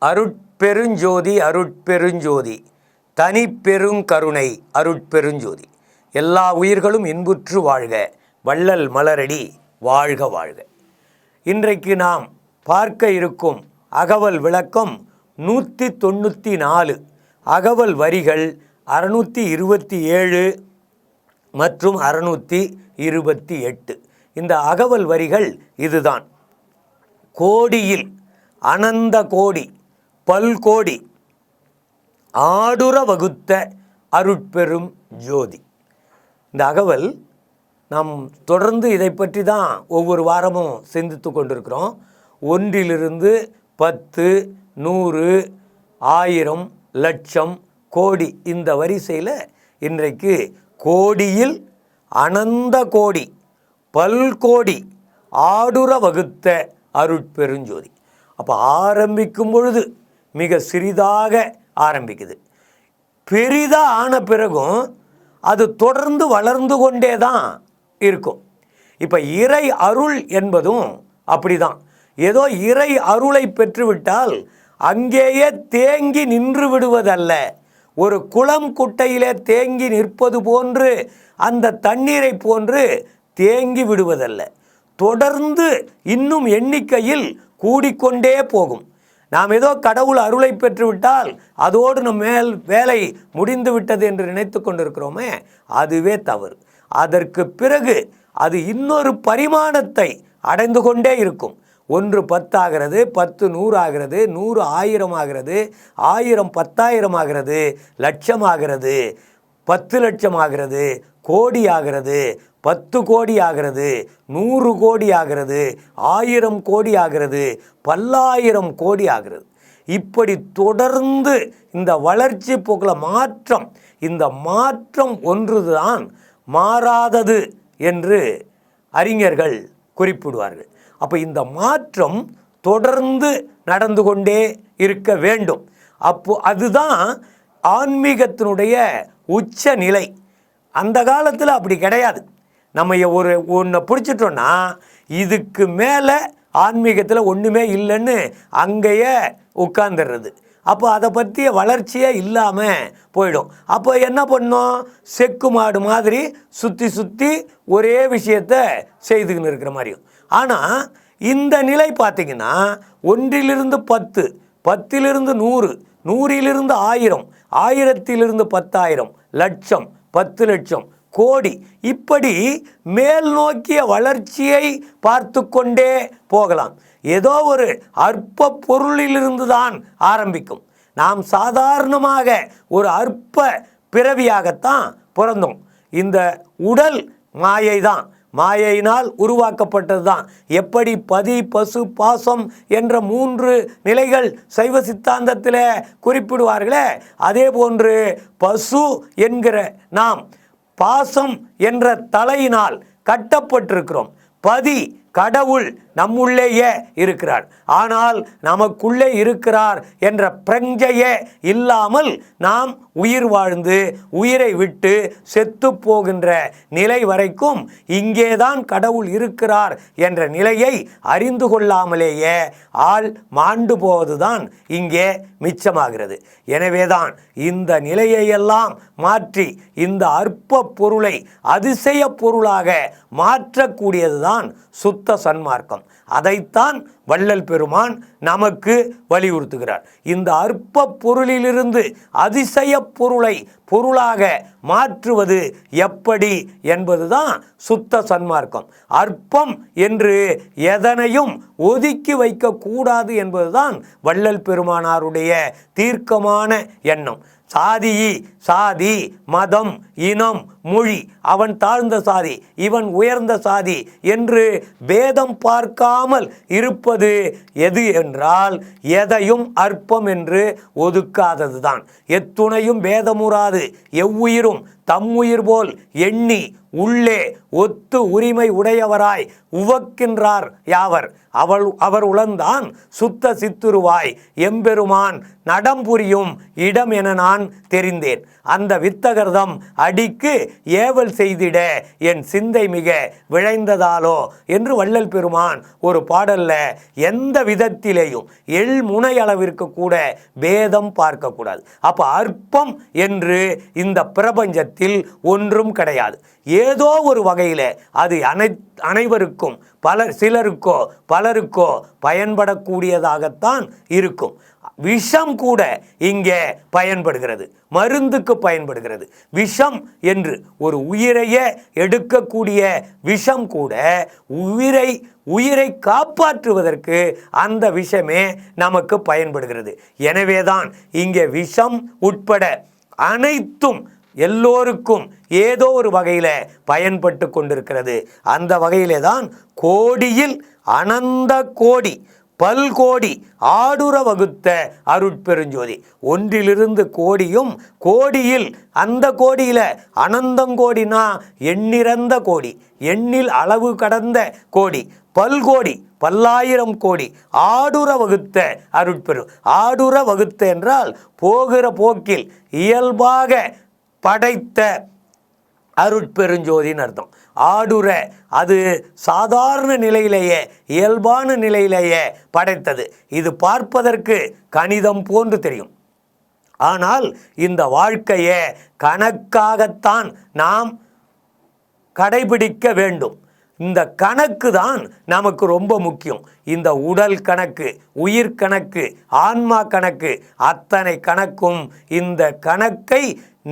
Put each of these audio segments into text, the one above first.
அருட்பெருஞ்சோதி அருட்பெருஞ்சோதி. தனி பெருங்கருணை அருட்பெருஞ்சோதி. எல்லா உயிர்களும் இன்புற்று வாழ்க வள்ளல் மலரடி வாழ்க வாழ்க. இன்றைக்கு நாம் பார்க்க இருக்கும் அகவல் விளக்கம் நூற்றி தொண்ணூற்றி நாலு. அகவல் வரிகள் அறுநூற்றி இருபத்தி ஏழு மற்றும் அறுநூற்றி இருபத்தி எட்டு. இந்த அகவல் வரிகள் இதுதான். கோடியில் அனந்த கோடி பல்கோடி ஆடுற வகுத்த அருட்பெரும் ஜோதி. இந்த அகவல் நாம் தொடர்ந்து இதை பற்றி தான் ஒவ்வொரு வாரமும் சிந்தித்து கொண்டிருக்கிறோம். ஒன்றிலிருந்து பத்து நூறு ஆயிரம் லட்சம் கோடி இந்த வரிசையில் இன்றைக்கு கோடியில் அனந்த கோடி பல்கோடி ஆடுற வகுத்த அருட்பெருஞ்சோதி. அப்போ ஆரம்பிக்கும் பொழுது மிக சிறிதாக ஆரம்பிக்குது. பெரிதாக ஆன பிறகும் அது தொடர்ந்து வளர்ந்து கொண்டே தான் இருக்கும். இப்போ இறை அருள் என்பதும் அப்படிதான். ஏதோ இறை அருளை பெற்றுவிட்டால் அங்கேயே தேங்கி நின்று விடுவதல்ல. ஒரு குளம் குட்டையிலே தேங்கி நிற்பது போன்று அந்த தண்ணீரை போன்று தேங்கி விடுவதல்ல. தொடர்ந்து இன்னும் எண்ணிக்கையில் கூடிக்கொண்டே போகும். நாம் ஏதோ கடவுள் அருளை பெற்றுவிட்டால் அதோடு நம் மேல் வேலை முடிந்து விட்டது என்று நினைத்து கொண்டிருக்கிறோமே அதுவே தவறு. அதற்கு பிறகு அது இன்னொரு பரிமாணத்தை அடைந்து கொண்டே இருக்கும். ஒன்று பத்தாகிறது பத்து நூறு ஆகிறது நூறு ஆயிரம் ஆகிறது ஆயிரம் பத்தாயிரம் ஆகிறது லட்சம் ஆகிறது பத்து லட்சம் ஆகிறது கோடி ஆகிறது பத்து கோடி ஆகிறது நூறு கோடி ஆகிறது ஆயிரம் கோடி ஆகிறது பல்லாயிரம் கோடி ஆகிறது இப்படி தொடர்ந்து இந்த வளர்ச்சி போக்கில் மாற்றம் இந்த மாற்றம் ஒன்றுதான் மாறாதது என்று அறிஞர்கள் குறிப்பிடுவார்கள். அப்போ இந்த மாற்றம் தொடர்ந்து நடந்து கொண்டே இருக்க வேண்டும். அப்போ அதுதான் ஆன்மீகத்தினுடைய உச்ச நிலை அந்த காலத்தில் அப்படி கிடையாது. நம்ம ஒரு ஒன்றை பிடிச்சிட்டோன்னா இதுக்கு மேலே ஆன்மீகத்தில் ஒன்றுமே இல்லைன்னு அங்கேயே உட்காந்துடுறது அப்போ அதை பற்றிய வளர்ச்சியே இல்லாமல் போயிடும். அப்போ என்ன பண்ணோம் செக்கு மாடு மாதிரி சுற்றி சுற்றி ஒரே விஷயத்தை செய்துக்கின்னு இருக்கிற மாதிரியும். ஆனால் இந்த நிலை பார்த்திங்கன்னா ஒன்றிலிருந்து பத்து பத்திலிருந்து நூறு நூறிலிருந்து ஆயிரம் ஆயிரத்திலிருந்து பத்தாயிரம் லட்சம் பத்து லட்சம் கோடி. இப்படி மேல் நோக்கிய வளர்ச்சியை பார்த்து கொண்டே போகலாம். ஏதோ ஒரு அற்ப பொருளிலிருந்து தான் ஆரம்பிக்கும். நாம் சாதாரணமாக ஒரு அற்ப பிறவியாகத்தான் பிறந்தோம். இந்த உடல் மாயை தான் மாயையினால் உருவாக்கப்பட்டது தான் எப்படி பதி பசு பாசம் என்ற மூன்று நிலைகள் சைவ சித்தாந்தத்தில் குறிப்பிடுவார்களே அதே போன்று பசு என்கிற நாம் பாசம் என்ற தலையினால் கட்டப்பட்டிருக்கிறோம். பதி கடவுள் நம்முள்ளேயே இருக்கிறார் ஆனால் நமக்குள்ளே இருக்கிறார் என்ற பிரஞ்சையே இல்லாமல் நாம் உயிர் வாழ்ந்து உயிரை விட்டு செத்து போகின்ற நிலை வரைக்கும் இங்கேதான் கடவுள் இருக்கிறார் என்ற நிலையை அறிந்து கொள்ளாமலேயே ஆள் மாண்டு போவதுதான் இங்கே மிச்சமாகிறது. எனவேதான் இந்த நிலையையெல்லாம் மாற்றி இந்த அற்ப பொருளை அதிசய பொருளாக மாற்றக்கூடியதுதான் சுத்த சன்மார்க்கம். அதைத்தான் வள்ளல் பெருமான் நமக்கு வலியுறுத்துகிறார். இந்த அற்ப பொருளிலிருந்து அதிசய பொருளை பொருளாக மாற்றுவது எப்படி என்பதுதான் சுத்த சன்மார்க்கம். அற்பம் என்று எதனையும் ஒதுக்கி வைக்கக்கூடாது என்பதுதான் வள்ளல் பெருமானாருடைய தீர்க்கமான எண்ணம். சாதி சாதி மதம் இனம் மொழி அவன் தாழ்ந்த சாதி இவன் உயர்ந்த சாதி என்று பேதம் பார்க்காமல் இருப்பது எது என்றால் எதையும் அற்பம் என்று ஒதுக்காதது தான் எத்துணையும் பேதமுறாது. எவ்வுயிரும் தம்முயிர் போல் எண்ணி உள்ளே ஒத்து உரிமை உடையவராய் உவக்கின்றார் யாவர்? அவள் அவர் உளந்தான் சுத்த சித்துருவாய். எம்பெருமான் நடம்புரியும் இடம் என நான் தெரிந்தேன். அந்த வித்தகர்தம் அடிக்கு ஏவல் செய்திட என் சிந்தை மிக விழைந்ததாலோ? என்று வள்ளல் பெருமான் ஒரு பாடல்ல எந்த விதத்திலேயும் எள் முனை அளவிற்கு கூட பேதம் பார்க்கக்கூடாது. அப்போ அற்பம் என்று இந்த பிரபஞ்சத்தில் ஒன்றும் கிடையாது. ஏதோ ஒரு வகையில் அது அனை அனைவருக்கும் பலர் சிலருக்கோ பலருக்கோ பயன்படக்கூடியதாகத்தான் இருக்கும். விஷம் கூட இங்கே பயன்படுகிறது. மருந்துக்கு பயன்படுகிறது. விஷம் என்று ஒரு உயிரையே எடுக்கக்கூடிய விஷம் கூட உயிரை உயிரை காப்பாற்றுவதற்கு அந்த விஷமே நமக்கு பயன்படுகிறது. எனவேதான் இங்கே விஷம் உட்பட அனைத்தும் எல்லோருக்கும் ஏதோ ஒரு வகையில் பயன்பட்டு கொண்டிருக்கிறது. அந்த வகையிலே தான் கோடியில் அனந்த கோடி பல்கோடி ஆடுற வகுத்த அருட்பெருஞ்சோதி. ஒன்றிலிருந்து கோடியும் கோடியில் அந்த கோடியில் அனந்தங்கோடினா எண்ணிறந்த கோடி எண்ணில் அளவு கடந்த கோடி பல்கோடி பல்லாயிரம் கோடி ஆடுற வகுத்த அருட்பெரு. ஆடுற வகுத்த என்றால் போகிற போக்கில் இயல்பாக படைத்த அருட்பெருஞ்சோதின்னு அர்த்தம். ஆடுற அது சாதாரண நிலையிலேயே இயல்பான நிலையிலேயே படைத்தது. இது பார்ப்பதற்கு கணிதம் போன்று தெரியும். ஆனால் இந்த வாழ்க்கையை கணக்காகத்தான் நாம் கடைபிடிக்க வேண்டும். இந்த கணக்கு தான் நமக்கு ரொம்ப முக்கியம். இந்த உடல் கணக்கு உயிர் கணக்கு ஆன்மா கணக்கு அத்தனை கணக்கும் இந்த கணக்கை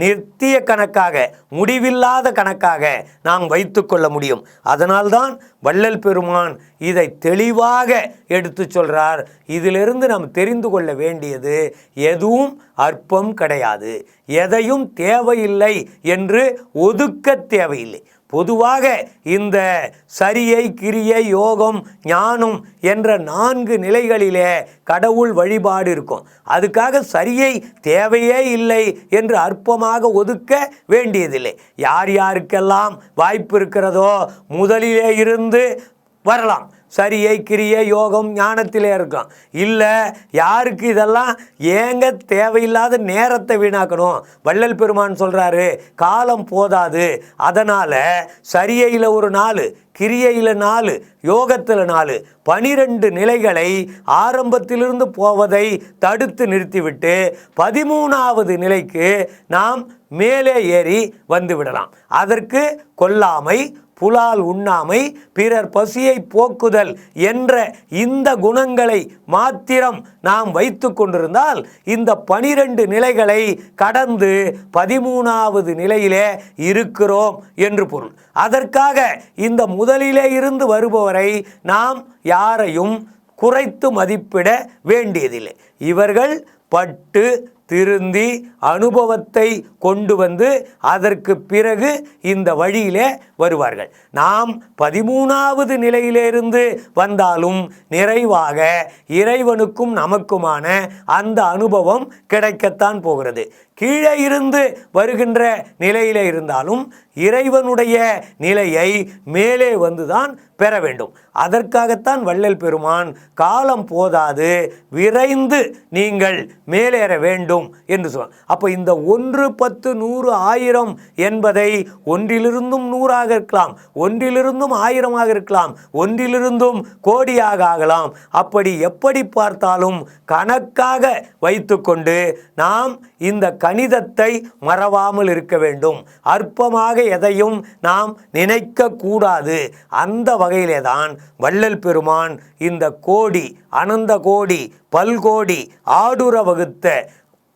நிறுத்திய கணக்காக முடிவில்லாத கணக்காக நாம் வைத்துக்கொள்ள முடியும். அதனால்தான் வள்ளல் பெருமான் இதை தெளிவாக எடுத்து சொல்கிறார் இதிலிருந்து நாம் தெரிந்து கொள்ள வேண்டியது எதுவும் அற்பம் கிடையாது. எதையும் தேவையில்லை என்று ஒதுக்க தேவையில்லை. பொதுவாக இந்த சரியை கிரியை யோகம் ஞானம் என்ற நான்கு நிலைகளிலே கடவுள் வழிபாடு இருக்கும். அதுக்காக சரியை தேவையே இல்லை என்று அற்பமாக ஒதுக்க வேண்டியதில்லை. யார் யாருக்கெல்லாம் வாய்ப்பு இருக்கிறதோ முதலிலே இருந்து வரலாம். சரியை கிரியை யோகம் ஞானத்திலே இருக்கும் இல்லை யாருக்கு இதெல்லாம் ஏங்க தேவையில்லாத நேரத்தை வீணாக்கணும்? வள்ளல் பெருமான் சொல்கிறாரு காலம் போதாது. அதனால் சரியையில் ஒரு நாலு கிரியையில் நாலு யோகத்தில் நாலு பனிரெண்டு நிலைகளை ஆரம்பத்திலிருந்து போவதை தடுத்து நிறுத்திவிட்டு பதிமூணாவது நிலைக்கு நாம் மேலே ஏறி வந்து விடலாம். அதற்கு கொல்லாமை புலால் உண்ணாமை பிறர் பசியை போக்குதல் என்ற இந்த குணங்களை மாத்திரம் நாம் வைத்து கொண்டிருந்தால் இந்த பனிரெண்டு நிலைகளை கடந்து பதிமூணாவது நிலையிலே இருக்கிறோம் என்று பொருள். அதற்காக இந்த முதலிலே இருந்து வருபவரை நாம் யாரையும் குறைத்து மதிப்பிட வேண்டியதில்லை. இவர்கள் பட்டு திருந்தி அனுபவத்தை கொண்டு வந்து அதற்கு பிறகு இந்த வழியிலே வருவார்கள். நாம் பதிமூணாவது நிலையிலிருந்து வந்தாலும் நிறைவாக இறைவனுக்கும் நமக்குமான அந்த அனுபவம் கிடைக்கத்தான் போகிறது. கீழே இருந்து வருகின்ற நிலையிலே இருந்தாலும் இறைவனுடைய நிலையை மேலே வந்துதான் பெற வேண்டும். அதற்காகத்தான் வள்ளல் பெருமான் காலம் போதாது விரைந்து நீங்கள் மேலேற வேண்டும் என்று சொல் அப்போ இந்த ஒன்று பத்து நூறு ஆயிரம் என்பதை ஒன்றிலிருந்தும் நூறாக இருக்கலாம் ஒன்றிலிருந்தும் ஆயிரமாக இருக்கலாம் ஒன்றிலிருந்தும் கோடியாக ஆகலாம். அப்படி எப்படி பார்த்தாலும் கணக்காக வைத்துக்கொண்டு நாம் இந்த கணிதத்தை மறவாமல் இருக்க வேண்டும். அற்பமாக எதையும் நாம் நினைக்க கூடாது அந்த வகையிலே தான் வள்ளல் பெருமான் இந்த கோடி அனந்த கோடி பல்கோடி ஆடுற வகுத்த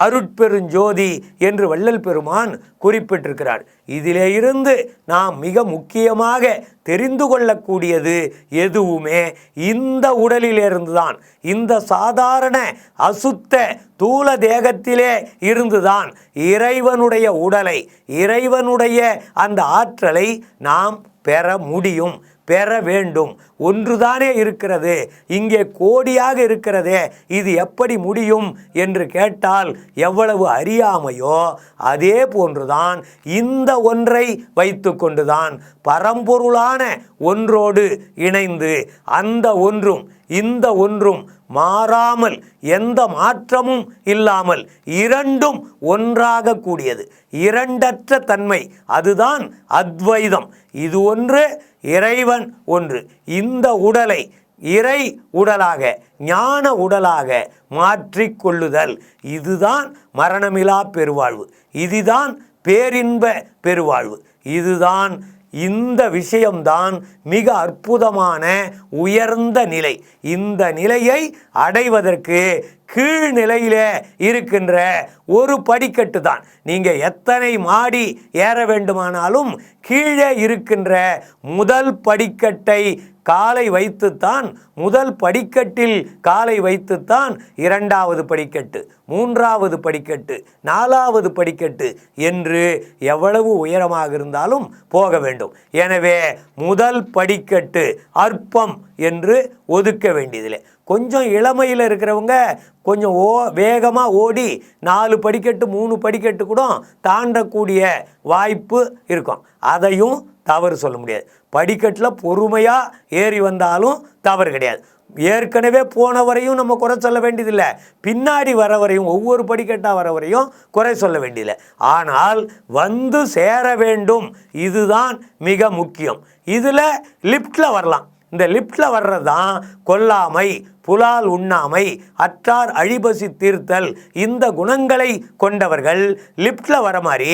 அருட்பெருஞ்சோதி என்று வள்ளல் பெருமான் குறிப்பிட்டிருக்கிறார். இதிலே இருந்து நாம் மிக முக்கியமாக தெரிந்து கொள்ளக்கூடியது எதுவுமே இந்த உடலிலிருந்து தான் இந்த சாதாரண அசுத்த தூல தேகத்திலே இருந்துதான் இறைவனுடைய உடலை இறைவனுடைய அந்த ஆற்றலை நாம் பெற முடியும். பெற வேண்டும். ஒன்றுதானே இருக்கிறது. இங்கே கோடியாக இருக்கிறதே. இது எப்படி முடியும் என்று கேட்டால் எவ்வளவு அறியாமையோ அதே போன்றுதான் இந்த ஒன்றை வைத்து கொண்டுதான் பரம்பொருளான ஒன்றோடு இணைந்து அந்த ஒன்றும் இந்த ஒன்றும் மாறாமல் எந்த மாற்றமும் இல்லாமல் இரண்டும் ஒன்றாக கூடியது இரண்டற்ற தன்மை அதுதான் அத்வைதம். இது ஒன்று இறைவன் ஒன்று. இந்த உடலை இறை உடலாக ஞான உடலாக மாற்றிக்கொள்ளுதல் இதுதான் மரணமிலா பெருவாழ்வு. இதுதான் பேரின்ப பெருவாழ்வு. இதுதான் இந்த விஷயம்தான் மிக அற்புதமான உயர்ந்த நிலை. இந்த நிலையை அடைவதற்கு கீழ்நிலையில் இருக்கின்ற ஒரு படிக்கட்டு தான் நீங்கள் எத்தனை மாடி ஏற வேண்டுமானாலும் கீழே இருக்கின்ற முதல் படிக்கட்டை காலை வைத்துத்தான் முதல் படிக்கட்டில் காலை வைத்துத்தான் இரண்டாவது படிக்கட்டு மூன்றாவது படிக்கட்டு நாலாவது படிக்கட்டு என்று எவ்வளவு உயரமாக இருந்தாலும் போக வேண்டும். எனவே முதல் படிக்கட்டு அற்பம் என்று ஒதுக்க வேண்டியதில்லை. கொஞ்சம் இளமையில் இருக்கிறவங்க கொஞ்சம் ஓ வேகமாக ஓடி நாலு படிக்கட்டு மூணு படிக்கட்டு கூட தாண்டக்கூடிய வாய்ப்பு இருக்கும். அதையும் தவறு சொல்ல முடியாது. படிக்கட்டில் பொறுமையாக ஏறி வந்தாலும் தவறு கிடையாது. ஏற்கனவே போன வரையும் நம்ம குறை சொல்ல வேண்டியதில்லை. பின்னாடி வர வரையும் ஒவ்வொரு படிக்கட்டாக வர வரையும் குறை சொல்ல வேண்டியதில்லை. ஆனால் வந்து சேர வேண்டும். இதுதான் மிக முக்கியம். இதில் லிஃப்டில் வரலாம். இந்த லிஃப்டில் வர்றது தான் கொல்லாமை புலால் உண்ணாமை அற்றார் அழிபசி தீர்த்தல் இந்த குணங்களை கொண்டவர்கள். லிஃப்டில் வர மாதிரி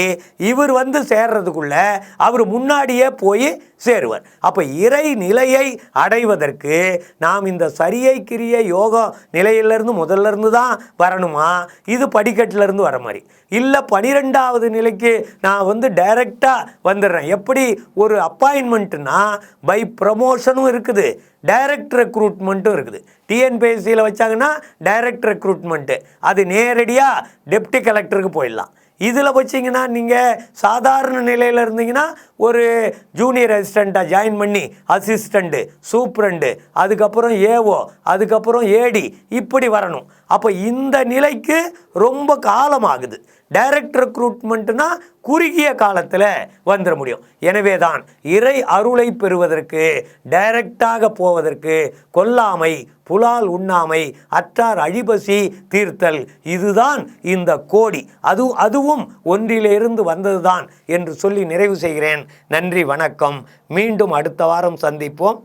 இவர் வந்து சேர்றதுக்குள்ள அவர் முன்னாடியே போய் சேருவார். அப்போ இறை நிலையை அடைவதற்கு நாம் இந்த சரியை கிரிய யோக நிலையிலிருந்து முதல்ல இருந்து தான் வரணுமா? இது படிக்கட்டிலேருந்து வர மாதிரி. இல்லை பனிரெண்டாவது நிலைக்கு நான் வந்து டைரெக்டாக வந்துடுறேன். எப்படி ஒரு அப்பாயின்மெண்ட்டுனா பை ப்ரமோஷனும் இருக்குது. டைரக்ட் ரெக்ரூட்மெண்ட்டும் இருக்குது. டிஎன்பிஎஸ்சியில் வச்சாங்கன்னா டைரக்ட் ரெக்ரூட்மெண்ட்டு அது நேரடியாக டெப்டி கலெக்டருக்கு போயிடலாம். இதில் வச்சிங்கன்னா நீங்கள் சாதாரண நிலையில் இருந்தீங்கன்னா ஒரு ஜூனியர் அசிஸ்டண்ட்டாக ஜாயின் பண்ணி அசிஸ்டண்ட்டு சூப்ரண்டு அதுக்கப்புறம் ஏஓ அதுக்கப்புறம் ஏடி இப்படி வரணும். அப்போ இந்த நிலைக்கு ரொம்ப காலமாகுது. டைரக்ட் ரெக்ரூட்மெண்ட்னா குறுகிய காலத்தில் வந்துட முடியும். எனவே தான் இறை அருளை பெறுவதற்கு டைரக்டாக போவதற்கு கொல்லாமை புலால் உண்ணாமை அற்றார் அழிபசி தீர்த்தல் இதுதான் இந்த கோடி. அது அதுவும் ஒன்றிலிருந்து வந்ததுதான் என்று சொல்லி நிறைவு செய்கிறேன். நன்றி வணக்கம். மீண்டும் அடுத்த வாரம் சந்திப்போம்.